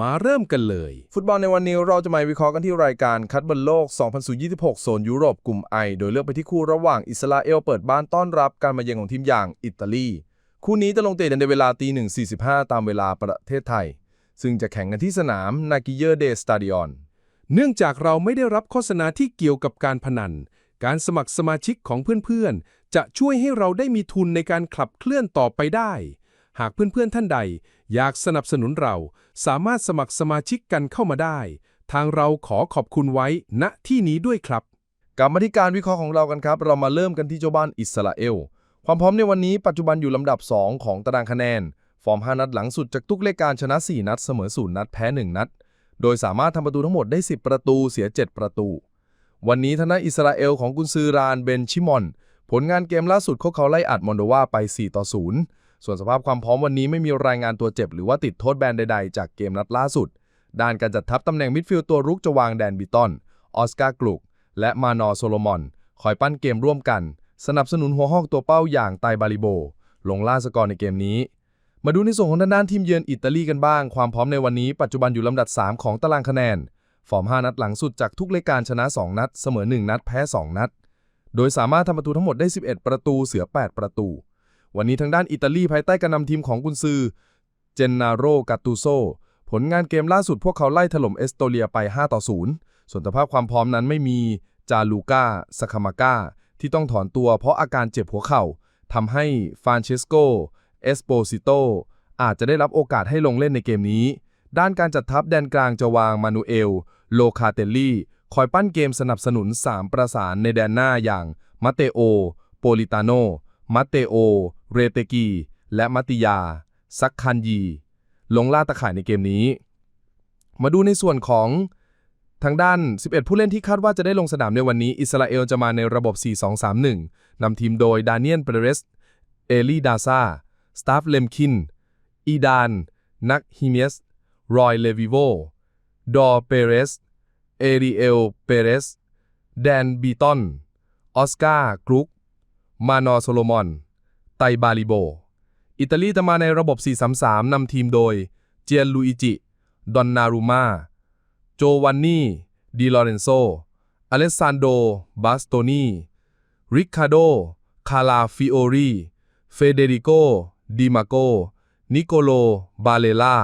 มาเริ่มกันเลย ฟุตบอลในวันนี้เราจะมาวิเคราะห์กันที่รายการคัดบอลโลก 2026 โซนยุโรปกลุ่มไอ โดยเลือกไปที่คู่ระหว่างอิสราเอลเปิดบ้านต้อนรับการมาเยือนของทีมอย่างอิตาลี คู่นี้จะลงเตะในเวลาตี1.45 ตามเวลาประเทศไทย ซึ่งจะแข่งกันที่สนามนากิเยอร์เดสตาดิออนเนื่องจากเราไม่ได้รับโฆษณาที่เกี่ยวกับการพนัน การสมัครสมาชิกของเพื่อนๆ จะช่วยให้เราได้มีทุนในการขับเคลื่อนต่อไปได้ หากเพื่อนๆท่านใด อยากสนับสนุนเรา สามารถสมัครสมาชิกกันเข้ามาได้ ทางเราขอขอบคุณไว้ณที่นี้ด้วยครับกลับมาที่การวิเคราะห์ของเรากันครับ เรามาเริ่มกันที่เจ้าบ้านอิสราเอล ความพร้อมในวันนี้ปัจจุบันอยู่ลำดับ 2 ของตารางคะแนน ฟอร์ม 5 นัดหลังสุดจากทุกรายการชนะ 4 นัดเสมอ0นัดแพ้ 1 นัด โดยสามารถทำประตูทั้งหมดได้ 10 ประตูเสีย 7 ประตู วันนี้ทางด้านอิสราเอลของกุนซือรานเบนชิมอน ผลงานเกมล่าสุดเขาเขาไล่อัดมอนโดวาไป 4 ต่อ 0 ส่วนสภาพความพร้อมวันนี้ไม่มีรายงานตัวเจ็บ หรือว่าติดโทษแบนใดๆ จากเกมนัดล่าสุด ด้านการจัดทัพตำแหน่งมิดฟิลด์ตัวรุกจะวางแดนบิตอน ออสการ์กลุก และมานอโซโลมอน คอยปั้นเกมร่วมกัน สนับสนุนหัวห้องตัวเป้าอย่างไตบาริโบ ลงล่าสกอร์ในเกมนี้ มาดูในส่วนของทางด้านทีมเยือนอิตาลีกันบ้าง ความพร้อมในวันนี้ปัจจุบันอยู่ลำดับ 3 ของตารางคะแนน ฟอร์ม 5 นัดหลังสุดจากทุกรายการชนะ 2 นัด เสมอ 1 นัด แพ้ 2 นัด โดยสามารถทำประตูทั้งหมดได้ 11 ประตู เสือ 8 ประตู วันนี้ทางด้านอิตาลีภายใต้การนำทีมของกุนซือ เจนนาโรกาตูโซ ผลงานเกมล่าสุดพวกเขาไล่ถล่มเอสโตเลียไป 5 ต่อ 0 ส่วนสภาพความพร้อมนั้นไม่มีจาลูกาสคามาก้าที่ต้องถอนตัวเพราะอาการเจ็บหัวเข่าทำให้ฟรานเชสโกเอสโปซิโตอาจจะได้รับโอกาสให้ลงเล่นในเกมนี้ ด้านการจัดทัพแดนกลางจะวางมานูเอล โลคาเตลลี่ คอยปั้นเกมสนับสนุน 3 ประสานในแดนหน้าอย่างมาเตโอ โปลิตาโน มาเตโอ เรเตกี และมัติยา ซักคันยี ลงล่าตะข่ายในเกมนี้ มาดูในส่วนของทางด้าน 11 ผู้เล่นที่คาดว่าจะได้ลงสนามในวันนี้ อิสราเอลจะมาในระบบ 4-2-3-1 นำทีมโดย ดาเนียนเปเรส เอลีดาซา สตาฟเลมคิน อีดาน นักฮิเมส รอย เลวิโว ดอเปเรส เอริเอล เปเรส แดน บีตันออสการ์ กรุก มานอโซโลมอน ไตบาลิโบ อิตาลีจะมาในระบบ 4-3-3 นำทีมโดย เจียนลุอิจิ ดอนนารูมา โจวันนี่ดิลอเรนโซ อเลสซานโด บาสโตนี ริคาโด คาลาฟิโอรี เฟเดริโก ดิมาโก นิโกโล บาเลล่า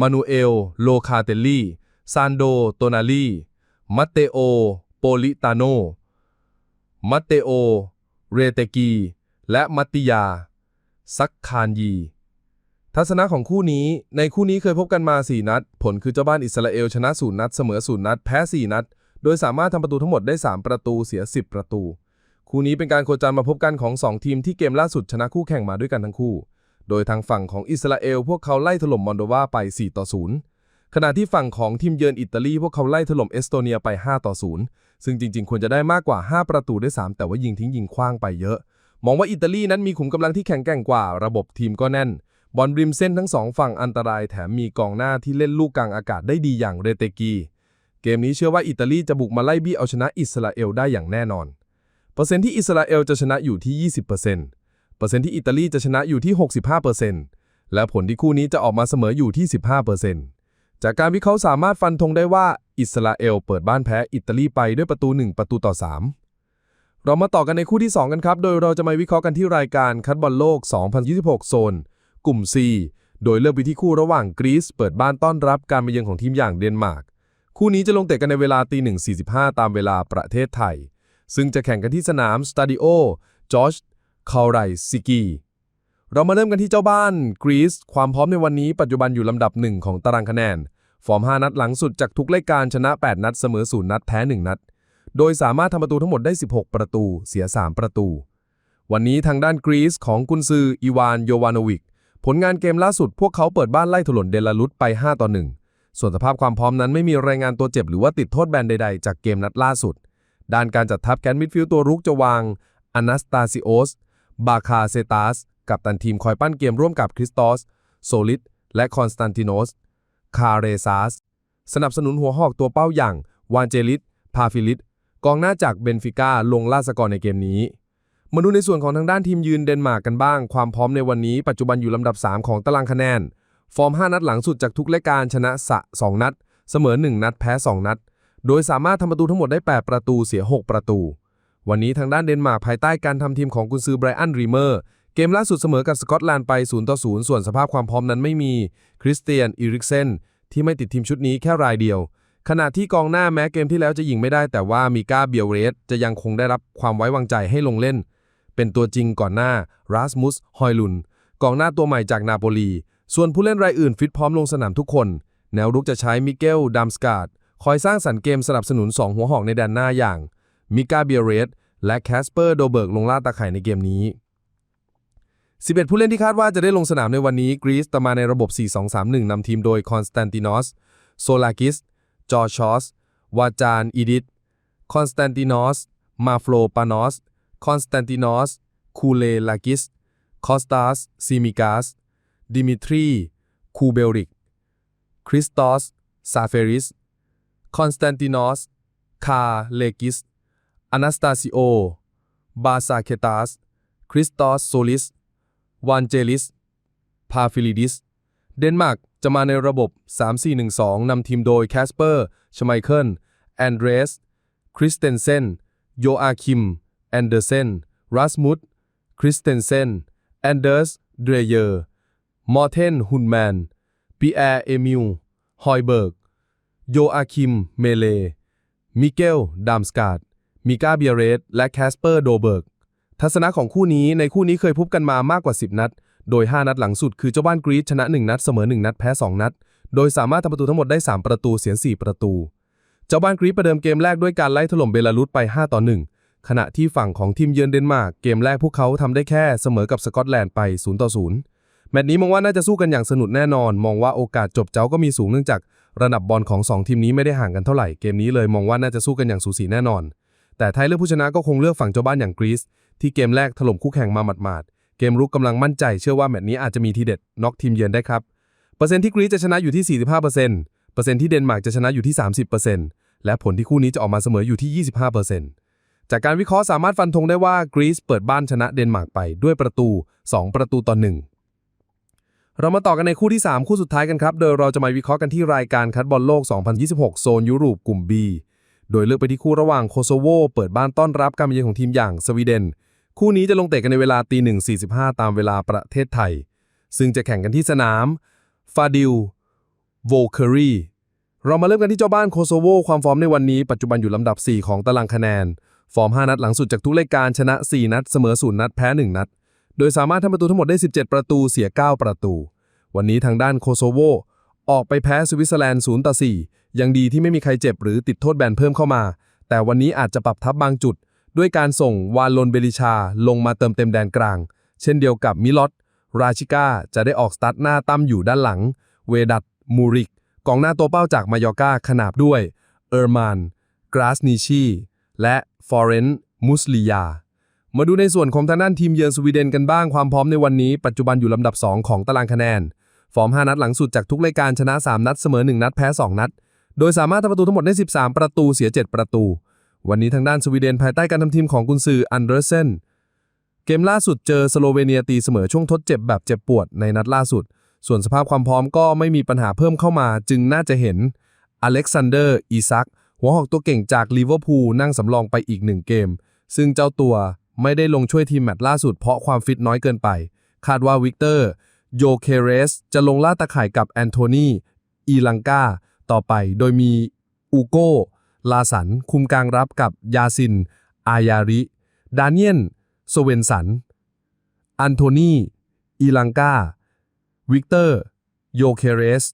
มานูเอล โลคาเตลลี่ ซานโด โตนาลี มัตเตโอ โปลิตาโน มัตเตโอ เรเตกี และมัตติยา ซักคานยี ทัศนะของคู่นี้ ในคู่นี้เคยพบกันมา 4 นัด ผลคือเจ้าบ้านอิสราเอลชนะ0นัด เสมอ0นัด แพ้ 4 นัด โดยสามารถทำประตูทั้งหมดได้ 3 ประตูเสีย 10 ประตู คู่นี้เป็นการโคจรมาพบกันของ 2 ทีมที่เกมล่าสุดชนะคู่แข่งมาด้วยกันทั้งคู่ โดยทางฝั่งของอิสราเอลพวกเขาไล่ถล่มมอนโดวาไป 4 ต่อ 0 ขณะที่ฝั่งของทีมเยือนอิตาลีพวกเขาไล่ถล่มเอสโตเนียไป 5 ต่อ 0 ซึ่งจริง ๆ ควรจะได้มากกว่า 5 ประตูด้วยซ้ำแต่ว่ายิงทิ้งยิงคว้างไปเยอะ มองว่าอิตาลีนั้นมีขุมกำลังที่แข็งแกร่งกว่า ระบบทีมก็แน่น บอลริมเส้นทั้งสองฝั่งอันตรายแถมมีกองหน้าที่เล่นลูกกลางอากาศได้ดีอย่างเรเตกี เกมนี้เชื่อว่าอิตาลีจะบุกมาไล่บี้เอาชนะอิสราเอลได้อย่างแน่นอน เปอร์เซ็นต์ที่อิสราเอลจะชนะอยู่ที่ 20%เปอร์เซ็นต์ที่อิตาลีจะชนะอยู่ที่ 65%และผลที่คู่นี้จะออกมาเสมออยู่ที่ 15%จากการวิเคราะห์สามารถฟันธงได้ว่า อิสราเอลเปิดบ้านแพ้อิตาลีไปด้วยประตู 1 ประตูต่อ 3 เรามาต่อกันในคู่ที่ 2 กันครับ โดยเราจะมาวิเคราะห์กันที่รายการคัดบอลโลก 2026 โซน กลุ่ม C โดยเลือกไปที่คู่ระหว่างกรีซเปิดบ้านต้อนรับการมาเยือนของทีมอย่างเดนมาร์ก คู่นี้จะลงเตะกันในเวลาตี1.45 ตามเวลาประเทศไทย ซึ่งจะแข่งกันที่สนามสตาดิโอจอร์จคาไรซิกีเรามาเริ่มกันที่เจ้าบ้านกรีซความพร้อมในวันนี้ปัจจุบันอยู่ลำดับหนึ่งของตารางคะแนน ฟอร์ม 5 นัดหลังสุดจากทุกรายการชนะ 8 นัดเสมอ0นัดแพ้ 1 นัด โดยสามารถทำประตูทั้งหมดได้ 16 ประตู เสีย 3 ประตู วันนี้ทางด้านกรีซของกุนซืออีวานโยวานวิก ผลงานเกมล่าสุดพวกเขาเปิดบ้านไล่ถล่มเดลารุตไป 5 ต่อส่วนสภาพความพร้อมนั้นไม่มีรายงานตัวเจ็บหรือว่าติดโทษแบนใดๆ จากเกมนัดล่าสุด ด้านการจัดทัพแกนมิดฟิลด์ตัวรุกจะวางอนาสตาซิโอส บาคาเซตาส กับตันทีมคอยปั้นเกมร่วมกับคริสตอส โซลิดและคอนสแตนติโนส คาเรซาสสนับสนุนหัวหอกตัวเป้าอย่างวานเจลิสพาฟิลิสกองหน้าจากเบนฟิก้าลงล่าสกอร์ในเกมนี้ มาดูในส่วนของทางด้านทีมยืนเดนมาร์กกันบ้าง ความพร้อมในวันนี้ปัจจุบันอยู่ลำดับ 3 ของตารางคะแนน ฟอร์ม 5 นัดหลังสุดจากทุกรายการชนะสะ 2 นัด เสมอ 1 นัดแพ้ 2 นัด โดยสามารถทำประตูทั้งหมดได้ 8 ประตูเสีย 6 ประตู วันนี้ทางด้านเดนมาร์กภายใต้การทำทีมของกุนซือไบรอันรีเมอร์ กมล่าสุดเสมอกับสกอตแลนด์ไป 0 ต่อ 0 ส่วนสภาพความพร้อมนั้นไม่มีคริสเตียนอีริกเซนที่ไม่ติดทีมชุดนี้แค่รายเดียว ขณะที่กองหน้าแม้เกมที่แล้วจะยิงไม่ได้ แต่ว่ามิก้าเบียเรสจะยังคงได้รับความไว้วางใจให้ลงเล่น เป็นตัวจริงก่อนหน้าราสมุสฮอยลุนกองหน้าตัวใหม่จากนาโปลี ส่วนผู้เล่นรายอื่นฟิตพร้อมลงสนามทุกคน แนวรุกจะใช้มิเกลดัมสกาดคอยสร้างสรรค์เกมสนับสนุน 2 หัวหอกในแดนหน้าอย่างมิก้าเบียเรสและแคสเปอร์โดเบิร์กลงล่าตาข่ายในเกมนี้ 11 ผู้เล่นที่คาดว่าจะได้ลงสนามในวันนี้กรีซจะมาในระบบ 4-2-3-1 นำทีมโดยคอนสแตนตินอสโซลากิส จอชอส วาจานอีดิตคอนสแตนตินอส มาโฟลปานอส คอนสแตนตินอส คูเลลากิส คอสตาสซิมิกาส ดิมิทรี คูเบลริก คริสตอส ซาเฟริส คอนสแตนตินอส คาเลกิส อนาสตาซิโอ บาซาเคตาส คริสตอสโซลิส วานเจลิส พาฟิลิดิส เดนมาร์กจะมาในระบบ 3-4-1-2 นำทีมโดยแคสเปอร์ชไมเคิล แอนเดรส คริสเตนเซน โยอาคิม แอนเดอร์เซน รัสมุดคริสเตนเซน แอนเดอร์ส เดรเยอร์ มอร์เทน ฮุนแมน ปีแอร์ เอมิล ฮอยเบิร์ก โยอาคิม เมเล มิเกล ดามสกาดมิกาเบียเรส และแคสเปอร์ โดเบิร์ก ทัศนะของคู่นี้ในคู่นี้เคยพบกันมามากกว่า 10 นัด โดย 5 นัดหลังสุดคือเจ้าบ้านกรีซชนะ 1 นัดเสมอ 1 นัดแพ้ 2 นัด โดยสามารถทำประตูทั้งหมดได้ 3 ประตูเสีย 4 ประตู เจ้าบ้านกรีซประเดิมเกมแรกด้วยการไล่ถล่มเบลารุสไป 5 ต่อ 1 ขณะที่ฝั่งของทีมเยือนเดนมาร์กเกมแรกพวกเขาทำได้แค่เสมอกับสกอตแลนด์ไป 0 ต่อ 0 แมตช์นี้มองว่าน่าจะสู้กันอย่างสนุกแน่นอน มองว่าโอกาสจบเจ้าก็มีสูงเนื่องจากระดับบอลของสองทีมนี้ไม่ได้ห่างกันเท่าไหร่เกมนี้เลยมองว่าน่าจะสู้กันอย่างสูสีแน่นอน แต่ไทยเลือกผู้ชนะก็คงเลือกฝั่งเจ้าบ้านอย่างกรีซ ที่เกมแรกถล่มคู่แข่งมาหมาดๆ เกมรุกกำลังมั่นใจเชื่อว่าแมตช์นี้อาจจะมีทีเด็ดน็อกทีมเยือนได้ครับ เปอร์เซ็นต์ที่กรีซจะชนะอยู่ที่ 45%เปอร์เซ็นต์ที่เดนมาร์กจะชนะอยู่ที่ 30%และผลที่คู่นี้จะออกมาเสมออยู่ที่ 25%จากการวิเคราะห์สามารถฟันธงได้ว่ากรีซเปิดบ้านชนะเดนมาร์กไปด้วยประตู 2 ประตูต่อ1เรามาต่อกันในคู่ที่ 3 คู่สุดท้ายกันครับ โดยเราจะมาวิเคราะห์กันที่รายการคัดบอลโลก 2026 โซนยุโรปกลุ่ม B โดยเลือกไปที่คู่ระหว่างโคโซโวเปิดบ้านต้อนรับการมาเยือนของทีมอย่างสวีเดน คู่นี้จะลงเตะกันในเวลาตีหนึ่ง45ตามเวลาประเทศไทย ซึ่งจะแข่งกันที่สนาม ฟาดิลโวเคอรีเรามาเริ่มกันที่เจ้าบ้านโคโซโว ความฟอร์มในวันนี้ปัจจุบันอยู่ลำดับ 4 ของตารางคะแนน ฟอร์ม 5 นัดหลังสุดจากทุกรายการชนะ 4 นัด เสมอ0นัด แพ้ 1 นัด โดยสามารถทำประตูทั้งหมดได้ 17 ประตูเสีย 9 ประตู วันนี้ทางด้านโคโซโว ออกไปแพ้สวิตเซอร์แลนด์0ต่อ4ยังดีที่ไม่มีใครเจ็บหรือติดโทษแบนเพิ่มเข้ามา แต่วันนี้อาจจะปรับทับบางจุด ด้วยการส่งวาลนเบลิชาลงมาเติมเต็มแดนกลาง เช่นเดียวกับมิลอตราชิก้าจะได้ออกสตาร์ทหน้าตั้มอยู่ด้านหลัง เวดัตมูริก กองหน้าตัวเป้าจากมายอกาขนาบด้วย เออร์มานกราสนิชีและฟอเรนมุสลิยา มาดูในส่วนของทางด้านทีมเยือนสวีเดนกันบ้างความพร้อมในวันนี้ปัจจุบันอยู่ลำดับ 2 ของตารางคะแนน ฟอร์ม 5 นัดหลังสุดจากทุกรายการชนะ 3 นัดเสมอ 1 นัดแพ้ 2 นัด โดยสามารถทำประตูทั้งหมดได้ 13 ประตูเสีย 7 ประตู วันนี้ทางด้านสวีเดนภายใต้การทำทีมของกุนซืออันเดอร์เซนเกมล่าสุดเจอสโลเวเนียตีเสมอช่วงทดเจ็บแบบเจ็บปวดในนัดล่าสุด ส่วนสภาพความพร้อมก็ไม่มีปัญหาเพิ่มเข้ามา จึงน่าจะเห็นอเล็กซานเดอร์อีซักหัวหอกตัวเก่งจากลิเวอร์พูลนั่งสำรองไปอีกหนึ่งเกม ซึ่งเจ้าตัวไม่ได้ลงช่วยทีมแมตช์ล่าสุดเพราะความฟิตน้อยเกินไป คาดว่าวิกเตอร์โยเคเรสจะลงล่าตะข่ายกับแอนโทนีอีลังกาต่อไปโดยมีอูโก ลาสัน คุมกลางรับกับยาซิน อายาริ ดานิเอลโซเวนสัน อันโทนีอีลังกา วิกเตอร์ โยเคเรส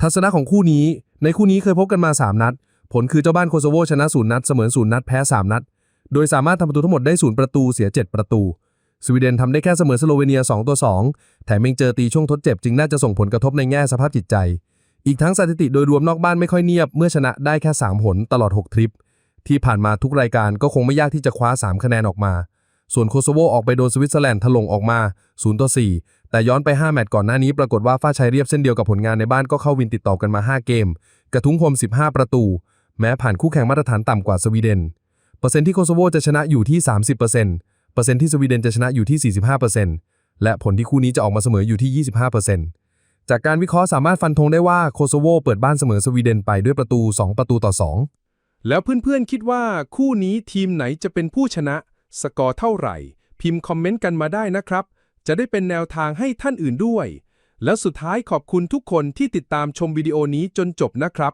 ทัศนะของคู่นี้ ในคู่นี้เคยพบกันมา 3 นัด ผลคือเจ้าบ้านโคโซโวชนะ 0 นัด เสมอ 0 นัด แพ้ 3 นัด โดยสามารถทำประตูทั้งหมดได้ 0 ประตู เสีย 7 ประตู สวีเดนทำได้แค่เสมอสโลเวเนีย 2 ตัว 2 แถมยังเจอตีช่วงทดเจ็บ จึงน่าจะส่งผลกระทบในแง่สภาพจิตใจ อีกทั้งสถิติโดยรวมนอกบ้านไม่ค่อยเนียบ เมื่อชนะได้แค่3ผลตลอด 6 ทริป ที่ผ่านมาทุกรายการก็คงไม่ยากที่จะคว้า 3 คะแนนออกมา ส่วนโคโซโวออกไปโดนสวิตเซอร์แลนด์ถล่งออกมา0ต่อ4แต่ย้อนไป 5 แมตช์ก่อนหน้านี้ปรากฏว่าฟ้าชัยเรียบเส้นเดียวกับผลงานในบ้านก็เข้าวินติดต่อกันมา 5 เกม กระทุ้งพรม15 ประตู แม้ผ่านคู่แข่งมาตรฐานต่ำกว่าสวีเดนเปอร์เซ็นต์ที่โคโซโวจะชนะอยู่ที่ 30%เปอร์เซ็นต์ที่สวีเดนจะชนะอยู่ที่ 45%และผลที่คู่นี้จะออกมาเสมออยู่ที่ 25% จากการวิเคราะห์สามารถฟันธงได้ว่าโคโซโวเปิดบ้านเสมอสวีเดนไปด้วยประตู 2 ประตูต่อ 2 แล้วเพื่อนๆคิดว่าคู่นี้ทีมไหนจะเป็นผู้ชนะ สกอร์เท่าไหร่ พิมพ์คอมเมนต์กันมาได้นะครับ จะได้เป็นแนวทางให้ท่านอื่นด้วย แล้วสุดท้ายขอบคุณทุกคนที่ติดตามชมวิดีโอนี้จนจบนะครับ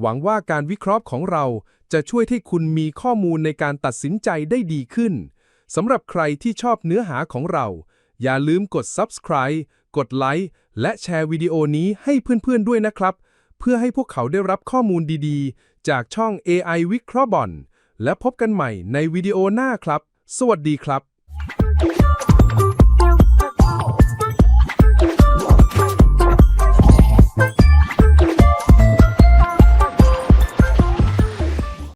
หวังว่าการวิเคราะห์ของเราจะช่วยให้คุณมีข้อมูลในการตัดสินใจได้ดีขึ้นสำหรับใครที่ชอบเนื้อหาของเรา อย่าลืมกด subscribe กดไลค์ และแชร์วิดีโอนี้ให้เพื่อนๆด้วยนะครับ เพื่อให้พวกเขาได้รับข้อมูลดีๆ จากช่อง AI วิเคราะห์บอลและพบกันใหม่ในวิดีโอหน้าครับ สวัสดีครับ